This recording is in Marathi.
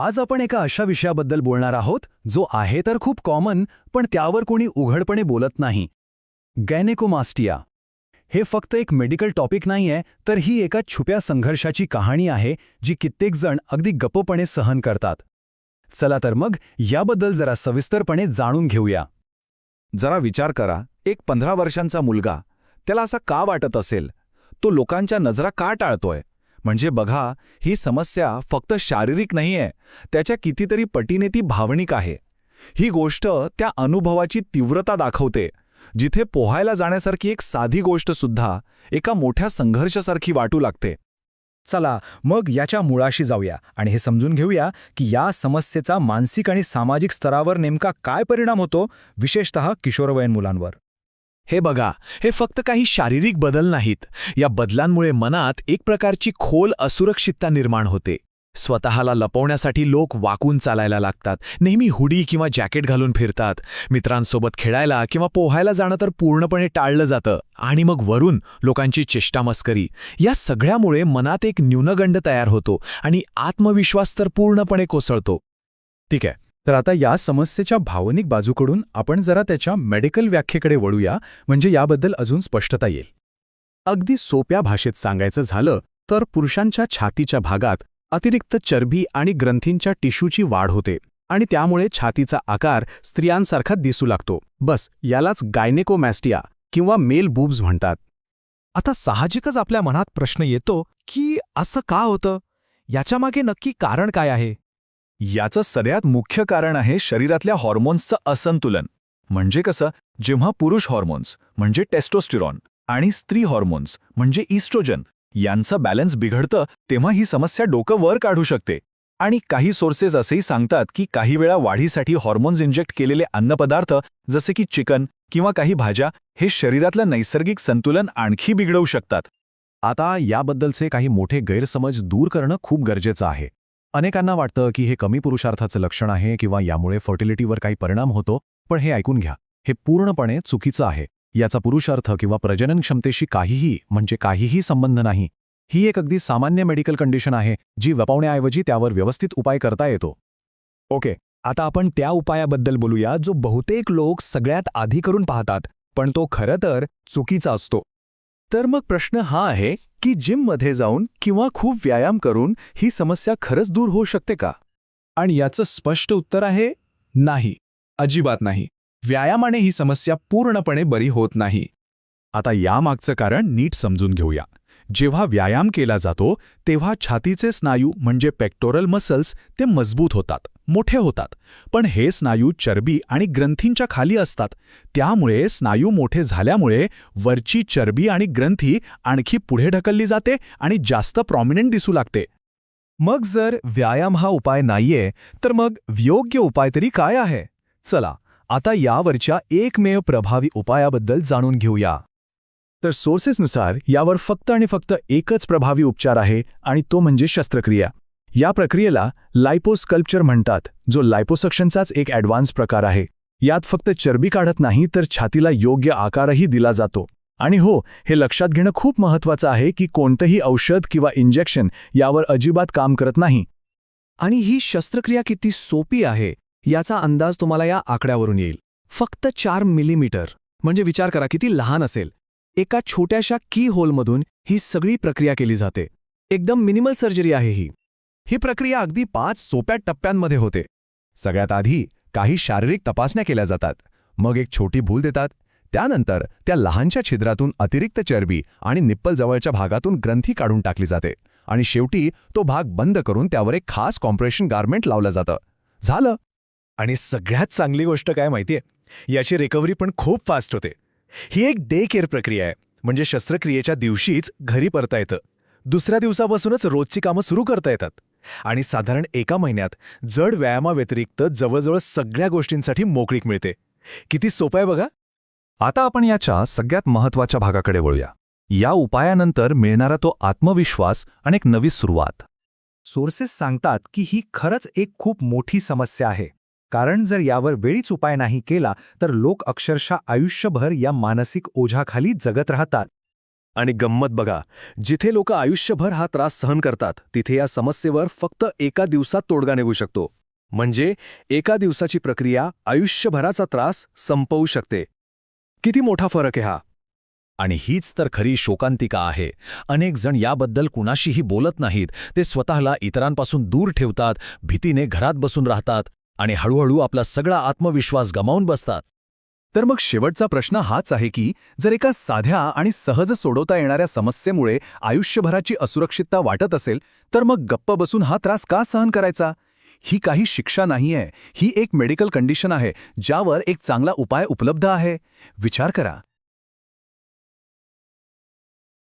आज आपण एका अशा विषयाबद्दल बोलणार आहोत जो आहे तर खूप कॉमन पण त्यावर कोणी उघडपणे बोलत नाही. गॅनेकोमास्टिया हे फक्त एक मेडिकल टॉपिक नाहीये तर ही एका छुप्या संघर्षाची कहाणी आहे जी कित्येकजण अगदी गप्पपणे सहन करतात. चला तर मग याबद्दल जरा सविस्तरपणे जाणून घेऊया. जरा विचार करा एक पंधरा वर्षांचा मुलगा त्याला असा का वाटत असेल? तो लोकांच्या नजरा का टाळतोय? म्हणजे बघा ही समस्या फक्त शारीरिक नाहीये त्याच्या कितीतरी पटीने ती भावनिक आहे. ही गोष्ट त्या अनुभवाची तीव्रता दाखवते जिथे पोहायला जाण्यासारखी एक साधी गोष्ट सुद्धा एका मोठ्या संघर्षासारखी वाटू लागते. चला मग याच्या मुळाशी जाऊया आणि हे समजून घेऊया की या समस्येचा मानसिक आणि सामाजिक स्तरावर नेमका काय परिणाम होतो विशेषतः किशोरवयीन मुलांवर. हे बघा हे फक्त काही शारीरिक बदल नाहीत. या बदलांमुळे मनात एक प्रकारची खोल असुरक्षितता निर्माण होते. स्वतःला लपवण्यासाठी लोक वाकून चालायला लागतात. नेहमी हुडी किंवा जॅकेट घालून फिरतात. मित्रांसोबत खेळायला किंवा पोहायला जाणं तर पूर्णपणे टाळलं जातं. आणि मग वरून लोकांची चेष्टामस्करी. या सगळ्यामुळे मनात एक न्यूनगंड तयार होतो आणि आत्मविश्वास तर पूर्णपणे कोसळतो. ठीक आहे. तर आता या समस्येच्या भावनिक बाजूकडून आपण जरा त्याच्या मेडिकल व्याख्येकडे वळूया म्हणजे याबद्दल अजून स्पष्टता येईल. अगदी सोप्या भाषेत सांगायचं झालं तर पुरुषांच्या छातीच्या भागात अतिरिक्त चरबी आणि ग्रंथींच्या टिश्यूची वाढ होते आणि त्यामुळे छातीचा आकार स्त्रियांसारखा दिसू लागतो. बस यालाच गायनेकोमॅस्टिया किंवा मेल बुब्स म्हणतात. आता साहजिकच आपल्या मनात प्रश्न येतो की असं का होतं? याच्यामागे नक्की कारण काय आहे? याचं सगळ्यात मुख्य कारण आहे शरीरातल्या हॉर्मोन्सचं असंतुलन. म्हणजे कसं? जेव्हा पुरुष हॉर्मोन्स म्हणजे टेस्टोस्टिरॉन आणि स्त्री हॉर्मोन्स म्हणजे इस्ट्रोजन यांचं बॅलन्स बिघडतं तेव्हा ही समस्या डोकं वर काढू शकते. आणि काही सोर्सेस असेही सांगतात की काही वेळा वाढीसाठी हॉर्मोन्स इंजेक्ट केलेले अन्नपदार्थ जसे की चिकन किंवा काही भाज्या हे शरीरातलं नैसर्गिक संतुलन आणखी बिघडवू शकतात. आता याबद्दलचे काही मोठे गैरसमज दूर करणं खूप गरजेचं आहे. अनेकांना वाटतं की हे कमी पुरुषार्थाचं लक्षण आहे किंवा यामुळे फर्टिलिटीवर काही परिणाम होतो पण हे ऐकून घ्या. हे पूर्णपणे चुकीचं आहे. याचा पुरुषार्थ किंवा प्रजनन क्षमतेशी काहीही म्हणजे काहीही संबंध नाही. ही एक अगदी सामान्य मेडिकल कंडिशन आहे जी वपावण्याऐवजी त्यावर व्यवस्थित उपाय करता येतो. ओके आता आपण त्या उपायाबद्दल बोलूया जो बहुतेक लोक सगळ्यात आधी करून पाहतात पण तो खरं तर चुकीचा असतो. तर मग प्रश्न हा आहे की जिममध्ये जाऊन किंवा खूप व्यायाम करून ही समस्या खरंच दूर होऊ शकते का? आणि याचं स्पष्ट उत्तर आहे नाही. अजिबात नाही. व्यायामाने ही समस्या पूर्णपणे बरी होत नाही. आता यामागचं कारण नीट समजून घेऊया. जेव्हा व्यायाम केला जातो तेव्हा छातीचे स्नायू म्हणजे पेक्टोरल मसल्स ते मजबूत होतात मोठे होतात. पण हे स्नायू चरबी आणि ग्रंथींच्या खाली असतात. त्यामुळे स्नायू मोठे झाल्यामुळे वरची चरबी आणि ग्रंथी आणखी पुढे ढकलली जाते आणि जास्त प्रॉमिनंट दिसू लागते. मग जर व्यायाम हा उपाय नाहीये तर मग योग्य उपाय तरी काय आहे? चला आता यावरच्या एकमेव प्रभावी उपायाबद्दल जाणून घेऊया. तर सोर्सेसनुसार यावर फक्त आणि फक्त एकच प्रभावी उपचार आहे आणि तो म्हणजे शस्त्रक्रिया. या प्रक्रियेला लायपोस्कल्पचर म्हणतात जो लायपोसक्शनचाच एक ॲडव्हान्स प्रकार आहे. यात फक्त चरबी काढत नाही तर छातीला योग्य आकारही दिला जातो. आणि हो हे लक्षात घेणं खूप महत्वाचं आहे की कोणतंही औषध किंवा इंजेक्शन यावर अजिबात काम करत नाही. आणि ही शस्त्रक्रिया किती सोपी आहे याचा अंदाज तुम्हाला या आकड्यावरून येईल. फक्त चार मिलीमीटर. म्हणजे विचार करा किती लहान असेल. एका छोट्याशा की होलमधून ही सगळी प्रक्रिया केली जाते. एकदम मिनिमल सर्जरी आहे ही. ही प्रक्रिया अगदी पाच सोप्या टप्प्यांमध्ये होते. सगळ्यात आधी काही शारीरिक तपासण्या केल्या जातात. मग एक छोटी भूल देतात. त्यानंतर त्या लहानशा छिद्रातून अतिरिक्त चरबी आणि निप्पल जवळच्या भागातून ग्रंथी काढून टाकली जाते आणि शेवटी तो भाग बंद करून त्यावर एक खास कॉम्प्रेशन गार्मेंट लावलं जातं. झालं. आणि सगळ्यात चांगली गोष्ट काय माहितीये? याची रिकव्हरी पण खूप फास्ट होते. ही एक डे केअर प्रक्रिया आहे. म्हणजे शस्त्रक्रियेच्या दिवशीच घरी परता येतं. दुसऱ्या दिवसापासूनच रोजची कामं सुरू करता येतात. आणि साधारण एका महिन्यात जड व्यायामाव्यतिरिक्त जवळजवळ सगळ्या गोष्टींसाठी मोकळीक मिळते. किती सोपं आहे बघा. आता आपण याच्या सगळ्यात महत्त्वाच्या भागाकडे वळूया. या उपायानंतर मिळणारा तो आत्मविश्वास आणि एक नवी सुरुवात. सोर्सेस सांगतात की ही खरंच एक खूप मोठी समस्या आहे. कारण जर यावर वेळीच उपाय नाही केला तर लोक अक्षरशः आयुष्यभर या मानसिक ओझाखाली जगत राहतात. आणि गंमत बघा जिथे लोक आयुष्यभर हा त्रास सहन करतात तिथे या समस्येवर फक्त एका दिवसात तोडगा निघू शकतो. म्हणजे एका दिवसाची प्रक्रिया आयुष्यभराचा त्रास संपवू शकते. किती मोठा फरक आहे हा? आणि हीच तर खरी शोकांतिका आहे. अनेक जण याबद्दल कुणाशीही बोलत नाहीत ते स्वतःला इतरांपासून दूर ठेवतात भीतीने घरात बसून राहतात. आणि हळूहळू आपला सगळा आत्मविश्वास गमावून बसतात. तर मग शेवटचा प्रश्न हाच आहे की जर एका साध्या आणि सहज सोडवता येणाऱ्या समस्येमुळे आयुष्यभराची असुरक्षितता वाटत असेल तर मग गप्प बसून हा त्रास का सहन करायचा? ही काही शिक्षा नाहीये ही एक मेडिकल कंडिशन आहे ज्यावर एक चांगला उपाय उपलब्ध आहे. विचार करा.